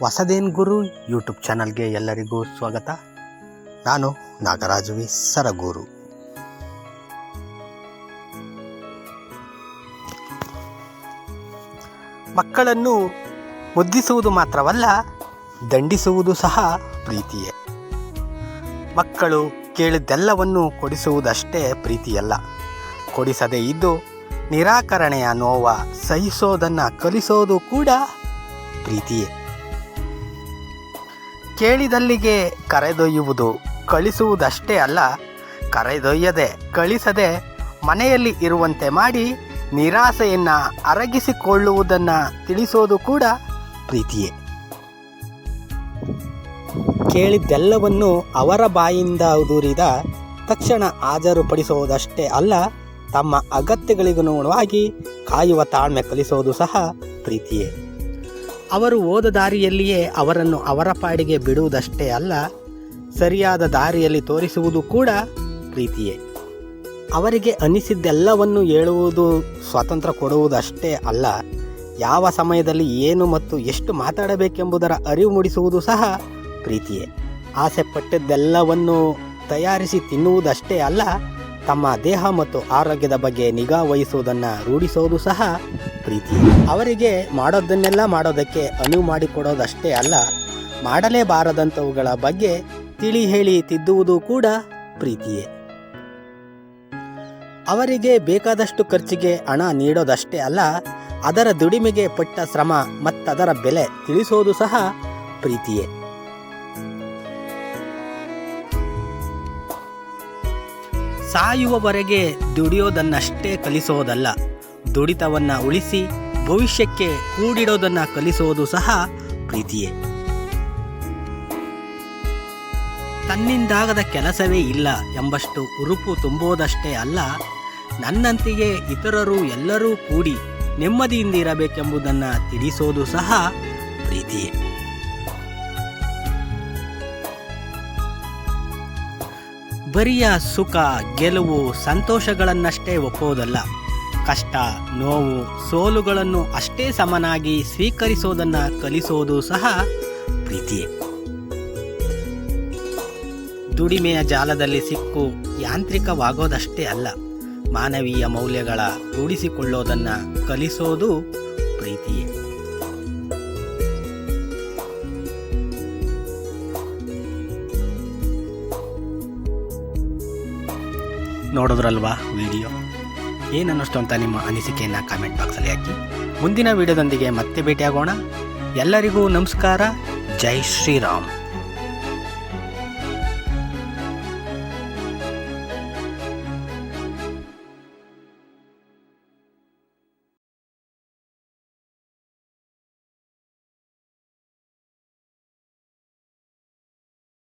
ಹೊಸದೇನ್ ಗುರು? YouTube ಚಾನಲ್ಗೆ ಎಲ್ಲರಿಗೂ ಸ್ವಾಗತ. ನಾನು ನಾಗರಾಜವಿ ಸರಗೂರು. ಮಕ್ಕಳನ್ನು ಮುದ್ದಿಸುವುದು ಮಾತ್ರವಲ್ಲ, ದಂಡಿಸುವುದು ಸಹ ಪ್ರೀತಿಯೇ. ಮಕ್ಕಳು ಕೇಳಿದ್ದೆಲ್ಲವನ್ನು ಕೊಡಿಸುವುದಷ್ಟೇ ಪ್ರೀತಿಯಲ್ಲ. ಕೊಡಿಸದೇ ಇದ್ದು ನಿರಾಕರಣೆಯ ನೋವ ಸಹಿಸೋದನ್ನು ಕಲಿಸೋದು ಕೂಡ ಪ್ರೀತಿಯೇ. ಕೇಳಿದಲ್ಲಿಗೆ ಕರೆದೊಯ್ಯುವುದು ಕಳಿಸುವುದಷ್ಟೇ ಅಲ್ಲ, ಕರೆದೊಯ್ಯದೆ ಕಳಿಸದೆ ಮನೆಯಲ್ಲಿ ಇರುವಂತೆ ಮಾಡಿ ನಿರಾಸೆಯನ್ನು ಅರಗಿಸಿಕೊಳ್ಳುವುದನ್ನು ತಿಳಿಸೋದು ಕೂಡ ಪ್ರೀತಿಯೇ. ಕೇಳಿದ್ದೆಲ್ಲವನ್ನು ಅವರ ಬಾಯಿಂದ ದೂರಿದ ತಕ್ಷಣ ಹಾಜರುಪಡಿಸುವುದಷ್ಟೇ ಅಲ್ಲ, ತಮ್ಮ ಅಗತ್ಯಗಳಿಗನುಗುಣವಾಗಿ ಕಾಯುವ ತಾಳ್ಮೆ ಕಲಿಸೋದು ಸಹ ಪ್ರೀತಿಯೇ. ಅವರು ಹೋದ ದಾರಿಯಲ್ಲಿಯೇ ಅವರನ್ನು ಅವರ ಪಾಡಿಗೆ ಬಿಡುವುದಷ್ಟೇ ಅಲ್ಲ, ಸರಿಯಾದ ದಾರಿಯಲ್ಲಿ ತೋರಿಸುವುದು ಕೂಡ ಪ್ರೀತಿಯೇ. ಅವರಿಗೆ ಅನಿಸಿದ್ದೆಲ್ಲವನ್ನು ಹೇಳುವುದು ಸ್ವಾತಂತ್ರ್ಯ ಕೊಡುವುದಷ್ಟೇ ಅಲ್ಲ, ಯಾವ ಸಮಯದಲ್ಲಿ ಏನು ಮತ್ತು ಎಷ್ಟು ಮಾತಾಡಬೇಕೆಂಬುದರ ಅರಿವು ಮೂಡಿಸುವುದು ಸಹ ಪ್ರೀತಿಯೇ. ಆಸೆ ಪಟ್ಟದ್ದೆಲ್ಲವನ್ನು ತಯಾರಿಸಿ ತಿನ್ನುವುದಷ್ಟೇ ಅಲ್ಲ ತಮ್ಮ ದೇಹ ಮತ್ತು ಆರೋಗ್ಯದ ಬಗ್ಗೆ ನಿಗಾ ವಹಿಸುವುದನ್ನು ರೂಢಿಸೋದು ಸಹ ಪ್ರೀತಿ. ಅವರಿಗೆ ಮಾಡೋದನ್ನೆಲ್ಲ ಮಾಡೋದಕ್ಕೆ ಅನುವು ಮಾಡಿಕೊಡೋದಷ್ಟೇ ಅಲ್ಲ, ಮಾಡಲೇಬಾರದಂಥವುಗಳ ಬಗ್ಗೆ ತಿಳಿ ಹೇಳಿ ತಿದ್ದುವುದು ಕೂಡ ಪ್ರೀತಿಯೇ. ಅವರಿಗೆ ಬೇಕಾದಷ್ಟು ಖರ್ಚಿಗೆ ಹಣ ನೀಡೋದಷ್ಟೇ ಅಲ್ಲ, ಅದರ ದುಡಿಮೆಗೆ ಪಟ್ಟ ಶ್ರಮ ಮತ್ತದರ ಬೆಲೆ ತಿಳಿಸೋದು ಸಹ ಪ್ರೀತಿಯೇ. ಸಾಯುವವರೆಗೆ ದುಡಿಯೋದನ್ನಷ್ಟೇ ಕಲಿಸೋದಲ್ಲ. ದುಡಿತವನ್ನು ಉಳಿಸಿ ಭವಿಷ್ಯಕ್ಕೆ ಕೂಡಿಡೋದನ್ನು ಕಲಿಸೋದು ಸಹ ಪ್ರೀತಿಯೇ. ತನ್ನಿಂದಾಗದ ಕೆಲಸವೇ ಇಲ್ಲ ಎಂಬಷ್ಟು ಉರುಪು ತುಂಬೋದಷ್ಟೇ ಅಲ್ಲ, ನನ್ನಂತೆಯೇ ಇತರರು ಎಲ್ಲರೂ ಕೂಡಿ ನೆಮ್ಮದಿಯಿಂದ ಇರಬೇಕೆಂಬುದನ್ನು ತಿಳಿಸೋದು ಸಹ ಪ್ರೀತಿಯೇ. ಬರಿಯ ಸುಖ, ಗೆಲುವು ಸಂತೋಷಗಳನ್ನಷ್ಟೇ ಒಪ್ಪೋದಲ್ಲ ಕಷ್ಟ, ನೋವು, ಸೋಲುಗಳನ್ನು ಅಷ್ಟೇ ಸಮನಾಗಿ ಸ್ವೀಕರಿಸೋದನ್ನು ಕಲಿಸೋದು ಸಹ ಪ್ರೀತಿಯೇ. ದುಡಿಮೆಯ ಜಾಲದಲ್ಲಿ ಸಿಕ್ಕು ಯಾಂತ್ರಿಕವಾಗೋದಷ್ಟೇ ಅಲ್ಲ, ಮಾನವೀಯ ಮೌಲ್ಯಗಳ ರೂಢಿಸಿಕೊಳ್ಳೋದನ್ನು ಕಲಿಸೋದು ಪ್ರೀತಿಯೇ. ನೋಡಿದ್ರಲ್ವಾ ವಿಡಿಯೋ? ಏನನ್ನಿಸ್ತು ಅಂತ ನಿಮ್ಮ ಅನಿಸಿಕೆಯನ್ನು ಕಾಮೆಂಟ್ ಬಾಕ್ಸಲ್ಲಿ ಹಾಕಿ. ಮುಂದಿನ ವಿಡಿಯೋದೊಂದಿಗೆ ಮತ್ತೆ ಭೇಟಿಯಾಗೋಣ. ಎಲ್ಲರಿಗೂ ನಮಸ್ಕಾರ. ಜೈ ಶ್ರೀರಾಮ್.